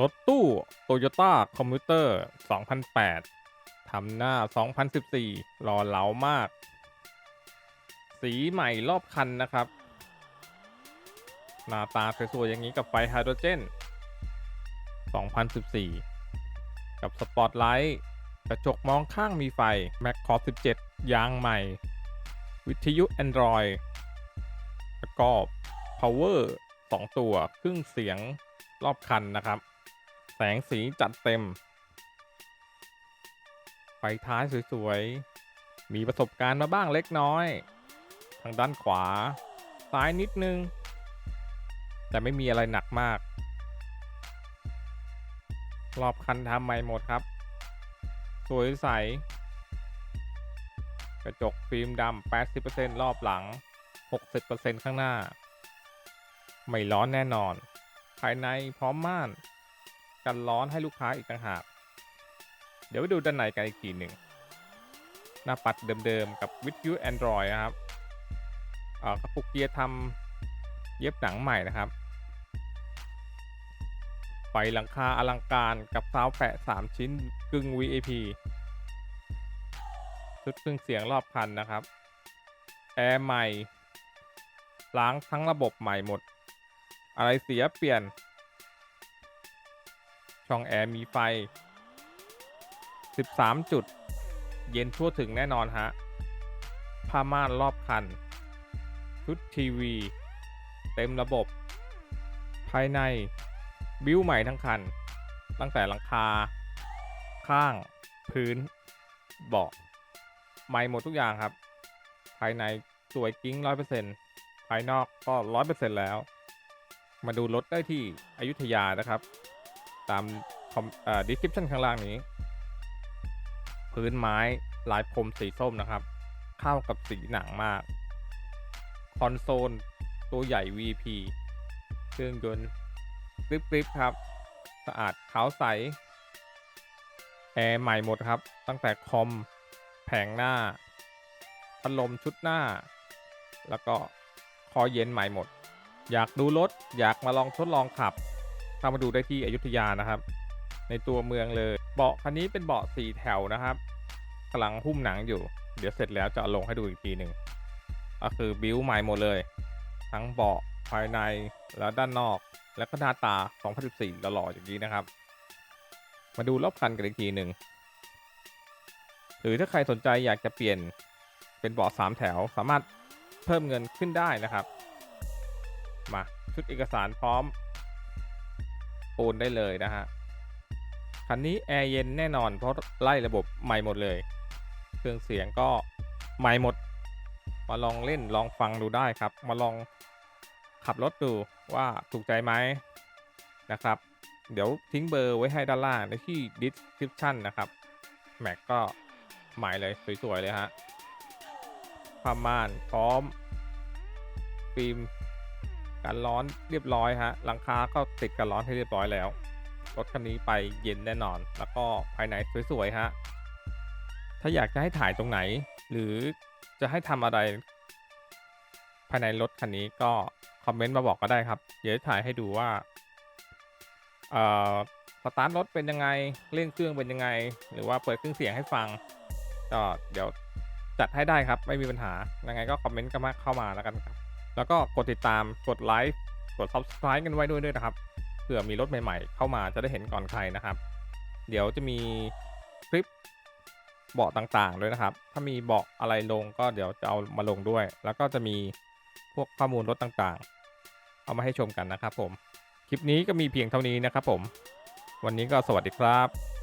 รถตู้โตโยต้าคอมพิวเตอร์ 2008 ทำหน้า 2014 รอเหลามาก สีใหม่รอบคันนะครับ หน้าตาสวยๆอย่างนี้กับไฟไฮโดรเจน 2014 กับสปอตไลท์กระจกมองข้างมีไฟ Mac Core 17 ยางใหม่ วิทยุ Android แล้วก็ Power 2 ตัว ครื่งเสียงรอบคันนะครับ แสงสีจัดเต็ม ไฟท้ายสวยๆ มีประสบการณ์มาบ้างเล็กน้อย ทางด้านขวา ซ้ายนิดนึง แต่ไม่มีอะไรหนักมาก รอบคันทำใหม่หมดครับ สวยใส กระจกฟิล์มดำ 80%รอบหลัง 60%ข้างหน้า ไม่ร้อนแน่นอน ภายในพร้อมม่าน กันร้อนให้ลูกค้าอีกต่างหาก เดี๋ยวไปดูด้านในกันอีกทีหนึ่ง หน้าปัดเดิมๆกับวิทยุ Android นะครับอ่อกระปุกเกียร์ทำเย็บหนังใหม่นะครับไฟหลังคาอลังการกับซาวแปะ 3 ชิ้นกึ่ง VAP ชุดเครื่องเสียงรอบคันนะครับ แอร์ใหม่ ล้างทั้งระบบใหม่หมด อะไรเสียเปลี่ยน ช่องแอร์มีไฟ 13 จุด เย็นทั่วถึงแน่นอนฮะ ผ้าม่านรอบคัน ชุดทีวี เต็มระบบ ภายในบิวใหม่ทั้งคัน ตั้งแต่หลังคา ข้าง พื้น เบาะใหม่หมดทุกอย่างครับ ภายในสวยกิ้งร้อยเปอร์เซ็นต์ภายนอกก็ร้อยเปอร์เซ็นต์แล้ว มาดูรถได้ที่อยุธยานะครับ ตามคอมเอ่อ description ข้างล่างนี้ พื้นไม้ลายพรมสีส้มนะครับ เข้ากับสีหนังมาก คอนโซล ตัวใหญ่ VP เครื่องยนต์กริบๆครับ สะอาดขาวใส แอร์ใหม่หมดครับ ตั้งแต่คอม แผงหน้าพัดลมชุดหน้า แล้วก็คอเย็นใหม่หมด อยากดูรถ อยากมาลองทดลองขับ เข้ามาดูได้ที่อยุธยานะครับ ในตัวเมืองเลย เบาะคันนี้เป็นเบาะสี่แถวนะครับกำลังหุ้มหนังอยู่ เดี๋ยวเสร็จแล้วจะลงให้ดูอีกทีหนึ่งก็คือบิวใหม่หมดเลย ทั้งเบาะภายในและด้านนอก แล้วก็หน้าตา 2014หล่อๆอย่างนี้นะครับ มาดูรอบคันกันอีกทีหนึ่งหรือถ้าใครสนใจอยากจะเปลี่ยนเป็นเบาะสามแถวสามารถเพิ่มเงินขึ้นได้นะครับ มาชุดเอกสารพร้อม โอนได้เลยนะฮะคันนี้แอร์เย็นแน่นอนเพราะไล่ระบบใหม่หมดเลย เครื่องเสียงก็ใหม่หมด มาลองเล่นลองฟังดูได้ครับ มาลองขับรถดูว่าถูกใจไหมนะครับ เดี๋ยวทิ้งเบอร์ไว้ให้ด้านล่างในที่ description นะครับแม็กก็ใหม่เลยสวยๆเลยฮะผ้าม่านพร้อมฟิล์ม กันร้อนเรียบร้อยฮะหลังคาก็ติดกันร้อนให้เรียบร้อยแล้วรถคันนี้ไปเย็นแน่นอน แล้วก็ภายในสวยๆฮะถ้าอยากจะให้ถ่ายตรงไหน หรือจะให้ทำอะไร ภายในรถคันนี้ก็คอมเมนต์มาบอกก็ได้ครับ เดี๋ยวถ่ายให้ดูว่าเอ่อสตาร์ทรถเป็นยังไงเร่งเครื่องเป็นยังไง หรือว่าเปิดเครื่องเสียงให้ฟังก็เดี๋ยวจัดให้ได้ครับ ไม่มีปัญหายังไงก็คอมเมนต์กันมาเข้ามาแล้วกันครับ แล้วก็กดติดตามกดไลค์กด subscribe กันไว้ด้วยด้วยนะครับเผื่อมีรถใหม่ๆ เข้ามาจะได้เห็นก่อนใครนะครับ เดี๋ยวจะมีคลิปเบาะต่างๆด้วยนะครับ ถ้ามีเบาะอะไรลงก็เดี๋ยวจะเอามาลงด้วย แล้วก็จะมีพวกข้อมูลรถต่างๆ เอามาให้ชมกันนะครับผม คลิปนี้ก็มีเพียงเท่านี้นะครับผม วันนี้ก็สวัสดีครับ